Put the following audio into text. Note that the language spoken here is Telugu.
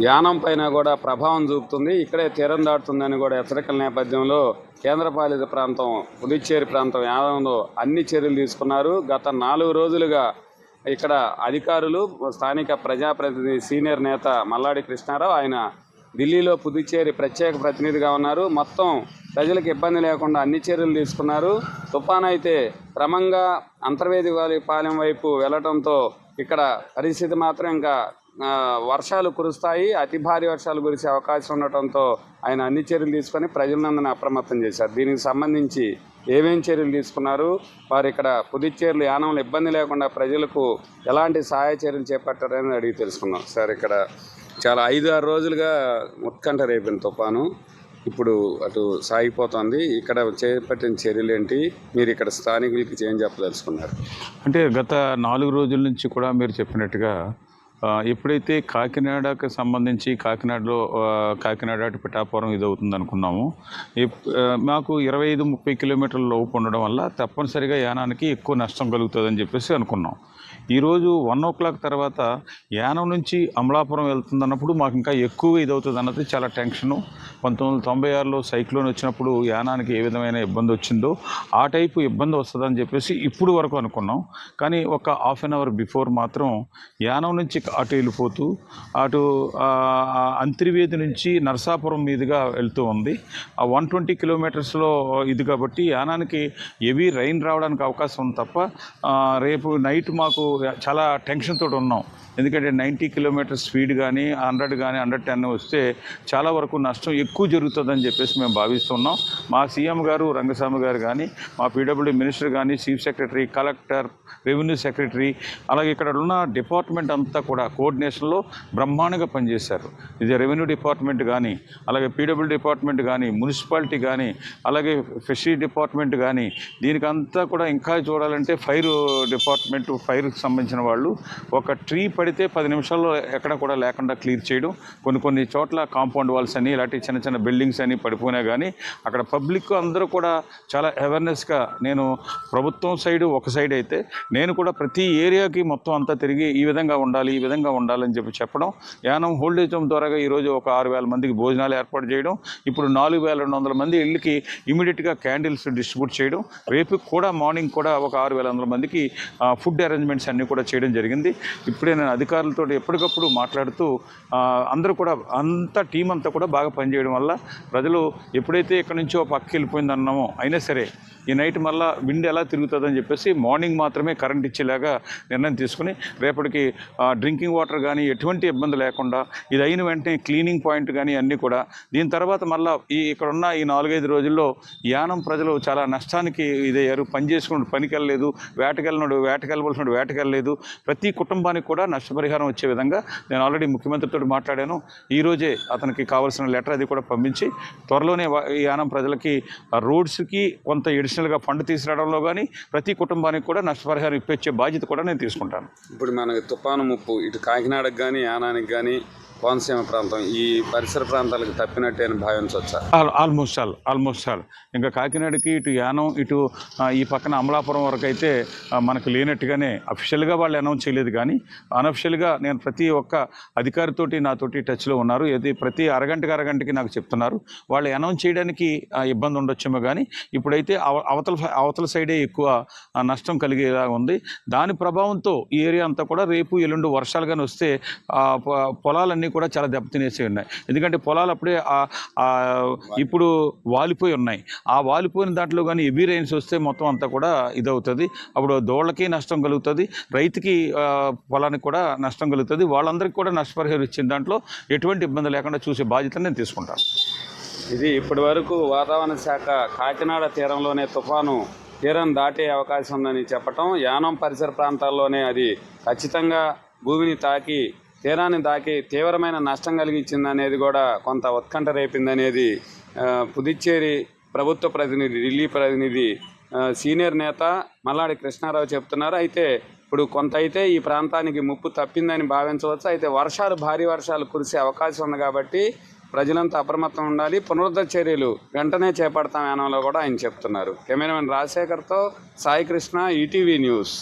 యానం పైన కూడా ప్రభావం చూపుతుంది. ఇక్కడే తీరం దాటుతుందని కూడా హెచ్చరికల నేపథ్యంలో కేంద్రపాలిత ప్రాంతం పుదుచ్చేరి ప్రాంతం యానంలో అన్ని చర్యలు తీసుకున్నారు. గత నాలుగు రోజులుగా ఇక్కడ అధికారులు స్థానిక ప్రజాప్రతినిధి సీనియర్ నేత మల్లాడి కృష్ణారావు ఆయన ఢిల్లీలో పుదుచ్చేరి ప్రత్యేక ప్రతినిధిగా ఉన్నారు. మొత్తం ప్రజలకు ఇబ్బంది లేకుండా అన్ని చర్యలు తీసుకున్నారు. తుఫాన్ అయితే క్రమంగా అంతర్వేది పాలెం వైపు వెళ్ళటంతో ఇక్కడ పరిస్థితి మాత్రం ఇంకా వర్షాలు కురుస్తాయి అతి భారీ వర్షాలు కురిసే అవకాశం ఉండటంతో ఆయన అన్ని చర్యలు తీసుకొని ప్రజలందరినీ అప్రమత్తం చేశారు. దీనికి సంబంధించి ఏమేం చర్యలు తీసుకున్నారు? వారు ఇక్కడ పుదుచ్చేరులు యానంలో ఇబ్బంది లేకుండా ప్రజలకు ఎలాంటి సహాయ చర్యలు చేపట్టారని అడిగి తెలుసుకున్నాం సార్ ఇక్కడ చాలా ఐదు ఆరు రోజులుగా ఉత్కంఠ రేపిన తుఫాను. ఇప్పుడు అటు సాగిపోతుంది. ఇక్కడ చేపట్టిన చర్యలు ఏంటి? మీరు ఇక్కడ స్థానికులకి చేంజ్ చెప్పదలుచుకున్నారు? అంటే గత నాలుగు రోజుల నుంచి కూడా మీరు చెప్పినట్టుగా ఎప్పుడైతే కాకినాడకు సంబంధించి కాకినాడలో కాకినాడ అటు పిఠాపురం ఇది అవుతుంది అనుకున్నాము మాకు ఇరవై ఐదు ముప్పై కిలోమీటర్ల లోపు ఉండడం వల్ల తప్పనిసరిగా యానానికి ఎక్కువ నష్టం కలుగుతుందని చెప్పేసి అనుకున్నాం. ఈరోజు వన్ ఓ క్లాక్ తర్వాత యానం నుంచి అమలాపురం వెళ్తుంది అన్నప్పుడు మాకు ఇంకా ఎక్కువ ఇది అవుతుంది అన్నది చాలా టెన్షను. పంతొమ్మిది వందల తొంభై ఆరులో సైక్లోన్ వచ్చినప్పుడు యానానికి ఏ విధమైన ఇబ్బంది వచ్చిందో ఆ టైపు ఇబ్బంది వస్తుందని చెప్పేసి ఇప్పుడు వరకు అనుకున్నాం. కానీ ఒక హాఫ్ అన్ అవర్ బిఫోర్ మాత్రం యానం నుంచి అటు వెళ్ళిపోతూ అటు అంతర్వేది నుంచి నరసాపురం మీదుగా వెళ్తూ ఉంది. ఆ వన్ ట్వంటీ కిలోమీటర్స్లో ఇది కాబట్టి యానానికి హెవీ రైన్ రావడానికి అవకాశం ఉంది తప్ప రేపు నైట్ మాకు చాలా టెన్షన్ తోటి ఉన్నాం. ఎందుకంటే నైంటీ కిలోమీటర్ స్పీడ్ కానీ హండ్రెడ్ కానీ హండ్రెడ్ టెన్ వస్తే చాలా వరకు నష్టం ఎక్కువ జరుగుతుందని చెప్పేసి మేము భావిస్తున్నాం. మా సీఎం గారు రంగస్వామి గారు కానీ మా పీడబ్ల్యూ మినిస్టర్ కానీ chief secretary collector revenue secretary అలాగే ఇక్కడ ఉన్న డిపార్ట్మెంట్ అంతా కూడా కోఆర్డినేషన్లో బ్రహ్మాండంగా పనిచేశారు. ఇది రెవెన్యూ డిపార్ట్మెంట్ కానీ అలాగే పీడబ్ల్యూ డిపార్ట్మెంట్ కానీ మున్సిపాలిటీ కానీ అలాగే ఫిషరీ డిపార్ట్మెంట్ కానీ దీనికి అంతా కూడా ఇంకా చూడాలంటే ఫైర్ డిపార్ట్మెంట్ ఫైర్కి సంబంధించిన వాళ్ళు ఒక ట్రీ పడితే పది నిమిషాల్లో ఎక్కడ కూడా లేకుండా క్లియర్ చేయడం. కొన్ని కొన్ని చోట్ల కాంపౌండ్ వాల్స్ అని ఇలాంటి చిన్న చిన్న బిల్డింగ్స్ అని పడిపోయినా కానీ అక్కడ పబ్లిక్ అందరూ కూడా చాలా అవేర్నెస్గా నేను ప్రభుత్వం సైడ్ ఒక సైడ్ అయితే నేను కూడా ప్రతి ఏరియాకి మొత్తం అంతా తిరిగి ఈ విధంగా ఉండాలి ఈ విధంగా ఉండాలని చెప్పి చెప్పడం యానం హోల్డేజ్ హోమ్ ద్వారాగా ఈరోజు ఒక ఆరు వేల మందికి భోజనాలు ఏర్పాటు చేయడం ఇప్పుడు నాలుగు వేల రెండు వందల మంది ఇళ్ళకి ఇమీడియట్గా క్యాండిల్స్ డిస్ట్రిబ్యూట్ చేయడం రేపు కూడా మార్నింగ్ కూడా ఒక ఆరు వేల వందల మందికి ఫుడ్ అరేంజ్మెంట్స్ అన్నీ కూడా చేయడం జరిగింది. ఇప్పుడే నేను అధికారులతో ఎప్పటికప్పుడు మాట్లాడుతూ అందరూ కూడా అంతా టీం అంతా కూడా బాగా పనిచేయడం వల్ల ప్రజలు ఎప్పుడైతే ఇక్కడి నుంచో పక్కకి వెళ్ళిపోయింది అన్నామో అయినా సరే ఈ నైట్ మళ్ళా విండ్ ఎలా తిరుగుతుందని చెప్పేసి మార్నింగ్ మాత్రమే కరెంట్ ఇచ్చేలాగా నిర్ణయం తీసుకుని రేపటికి డ్రింకింగ్ వాటర్ కానీ ఎటువంటి ఇబ్బంది లేకుండా ఇది అయిన వెంటనే క్లీనింగ్ పాయింట్ కానీ అన్నీ కూడా. దీని తర్వాత మళ్ళీ ఈ ఇక్కడ ఉన్న ఈ నాలుగైదు రోజుల్లో యానం ప్రజలు చాలా నష్టానికి ఇదయ్యారు. పని చేసుకున్నాడు పనికి వెళ్ళలేదు వేటకెళ్ళినాడు వేటకెళ్ళవలసినాడు వేటకెళ్ళలేదు. ప్రతి కుటుంబానికి కూడా నష్టపరిహారం వచ్చే విధంగా నేను ఆల్రెడీ ముఖ్యమంత్రితో మాట్లాడాను. ఈ రోజే అతనికి కావాల్సిన లెటర్ అది కూడా పంపించి త్వరలోనే యానం ప్రజలకి రోడ్స్కి కొంత ఎడిషనల్గా ఫండ్ తీసుకురావడంలో కానీ ప్రతి కుటుంబానికి కూడా నష్టపరిహారం ఇప్పించే బాధ్యత కూడా నేను తీసుకుంటాను. ఇప్పుడు మనకి తుఫాను ముప్పు ఇటు కాకినాడకు కానీ యానానికి కానీ కోనసీమ ప్రాంతం ఈ పరిసర ప్రాంతాలకు తప్పినట్టే అని భావించవచ్చా? Almost all almost all. ఇంకా కాకినాడకి ఇటు యానం ఇటు ఈ పక్కన అమలాపురం వరకు అయితే మనకు లేనట్టుగానే అఫిషియల్గా వాళ్ళు అనౌన్స్ చేయలేదు. కానీ అనఫిషియల్గా నేను ప్రతి ఒక్క అధికారితోటి నాతోటి టచ్లో ఉన్నారు. ఏది ప్రతి అరగంటకి అరగంటకి నాకు చెప్తున్నారు. వాళ్ళు అనౌన్స్ చేయడానికి ఇబ్బంది ఉండొచ్చేమో కానీ ఇప్పుడైతే అవ- అవతల అవతల సైడే ఎక్కువ నష్టం కలిగేలా ఉంది. దాని ప్రభావంతో ఈ ఏరియా అంతా కూడా రేపు ఎల్లుండి వర్షాలు కానీ వస్తే పొ- పొలాలన్నీ కూడా చాలా దెబ్బతినేసి ఉన్నాయి. ఎందుకంటే పొలాలు అప్పుడే ఇప్పుడు వాలిపోయి ఉన్నాయి. ఆ వాలిపోయిన దాంట్లో కానీ హెవీ రైన్స్ వస్తే మొత్తం అంతా కూడా ఇదవుతుంది. అప్పుడు దోళ్ళకి నష్టం కలుగుతుంది. రైతుకి పొలానికి కూడా నష్టం కలుగుతుంది. వాళ్ళందరికీ కూడా నష్టపరిహారం ఇచ్చిన దాంట్లో ఎటువంటి ఇబ్బంది లేకుండా చూసే బాధ్యత నేను తీసుకుంటాను. ఇది ఇప్పటి వరకు వాతావరణ శాఖ కాకినాడ తీరంలోనే తుఫాను తీరం దాటే అవకాశం ఉందని చెప్పటం యానం పరిసర ప్రాంతాల్లోనే అది ఖచ్చితంగా భూమిని తాకి తీరాన్ని దాకి తీవ్రమైన నష్టం కలిగించింది అనేది కూడా కొంత ఉత్కంఠ రేపిందనేది పుదుచ్చేరి ప్రభుత్వ ప్రతినిధి ఢిల్లీ ప్రతినిధి సీనియర్ నేత మల్లాడి కృష్ణారావు చెప్తున్నారు. అయితే ఇప్పుడు కొంత అయితే ఈ ప్రాంతానికి ముప్పు తప్పిందని భావించవచ్చు. అయితే వర్షాలు భారీ వర్షాలు కురిసే అవకాశం ఉంది కాబట్టి ప్రజలంతా అప్రమత్తం ఉండాలి. పునరుద్ధరణ చర్యలు వెంటనే చేపడతాం కూడా ఆయన చెప్తున్నారు. కెమెరామెన్ రాజశేఖర్తో సాయి కృష్ణ ఈటీవీ న్యూస్.